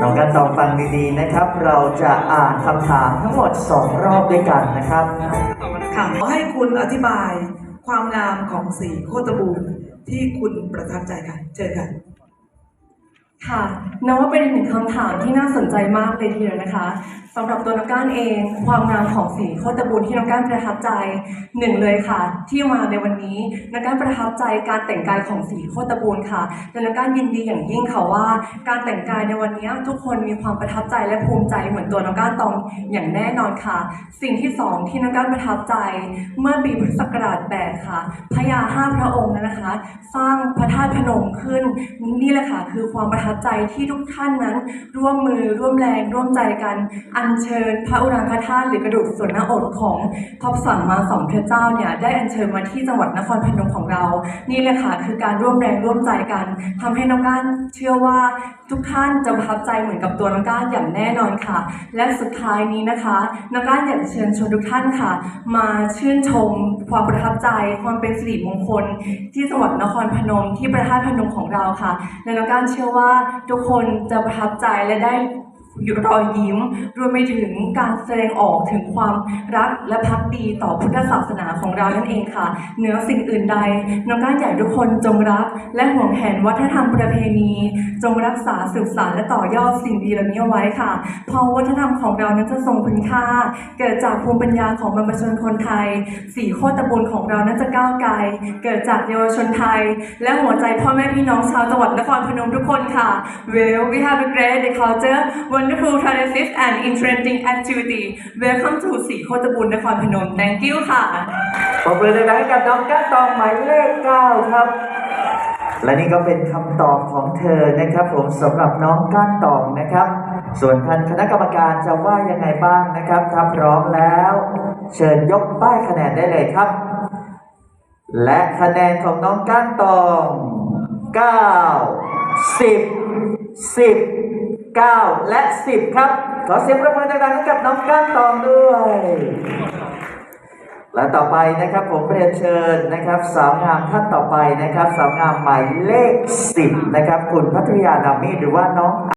น้องกันตองฟังดีๆนะครับ เราจะอ่านคำถามทั้งหมด 2 รอบด้วยกันนะครับค่ะขอให้คุณอธิบายความงามของสีโคตบูรณ์ที่คุณประทับใจค่ะ เชิญค่ะ ค่ะนับว่าเป็นอีกหนึ่งคำถามที่น่าสนใจมากเลยทีเดียวนะคะสำหรับตัวน้องก้านเอง ความงามของสีโคตรบูรณ์ที่น้องก้านประทับใจหนึ่งเลยค่ะ ที่มาในวันนี้น้องก้านประทับใจการแต่งกายของสีโคตรบูรณ์ค่ะและน้องก้านยินดีอย่างยิ่งค่ะว่า การแต่งกายในวันนี้ทุกคนมีความประทับใจและภูมิใจเหมือนตัวน้องก้านตองอย่างแน่นอนค่ะ สิ่งที่สองที่น้องก้านประทับใจ เมื่อปีพุทธศักราชแปดค่ะพญาห้าพระองค์นะนะคะ สร้างพระธาตุพนมขึ้นนี่แหละค่ะคือความประทับใจที่ทุกท่านนั้น ร่วมมือร่วมแรงร่วมใจกันอัญเชิญพระอุรังคธาตุหรือกระดูกส่วนหน้าอกของพระสัมมาสัมพุทธเจ้าเนี่ยได้อัญเชิญมาที่จังหวัดนครพนมของเรา นี่แหละค่ะคือการร่วมแรงร่วมใจกันทำให้น้องก้านเชื่อว่าทุกท่านจะประทับใจเหมือนกับตัวน้องก้านอย่างแน่นอนค่ะ และสุดท้ายนี้นะคะน้องก้านอยากจะเชิญชวนทุกท่านค่ะ มาชื่นชมความประทับใจความเป็นสิริมงคล ที่จังหวัดนครพนมที่พระธาตุพนมของเราค่ะและน้องก้านเชื่อว่าทุกคนจะประทับใจและได้ รอยยิ้ม รวมไปถึงการแสดงออกถึงความรักและพักดีต่อพุทธศาสนาของเรานั่นเองค่ะเหนือสิ่งอื่นใดน้องก้านให้ทุกคนจงรัก และห่วงแหนวัฒนธรรมประเพณี จงรักษาสืบสานและต่อยอดสิ่งดีเหล่านี้เอาไว้ค่ะ เพราะวัฒนธรรมของเรานั้นจะทรงคุณค่า เกิดจากภูมิปัญญาของบรรพชนคนไทยสีโคตรตะบูลของเรานั้นจะก้าวไกลเกิดจากเยาวชนไทย และหัวใจพ่อแม่พี่น้องชาวจังหวัดนครพนมทุกคนค่ะ Well we have a great culture wonderful traditions and interesting activity Welcome to สีโคตบูลนครพนม Thank you ค่ะปรบมือดังๆให้กับน้องก้านตองหมายเลข9ครับ และนี่ก็เป็นคำตอบของเธอนะครับผมสำหรับน้องก้านตองนะครับ ส่วนท่านคณะกรรมการจะว่ายังไงบ้างนะครับ ถ้าพร้อมแล้ว เชิญยกป้ายคะแนนได้เลยครับ และคะแนนของน้องก้านตอง 9 10 10 9 และ 10 ครับ ขอเสียงประมือดังๆให้กับน้องก้านตองด้วย และต่อไปนะครับผมเรียนเชิญนะครับสาวงามท่านต่อไปนะครับสาวงามหมายเลข 10 นะครับ คุณพัทยานามีหรือว่าน้อง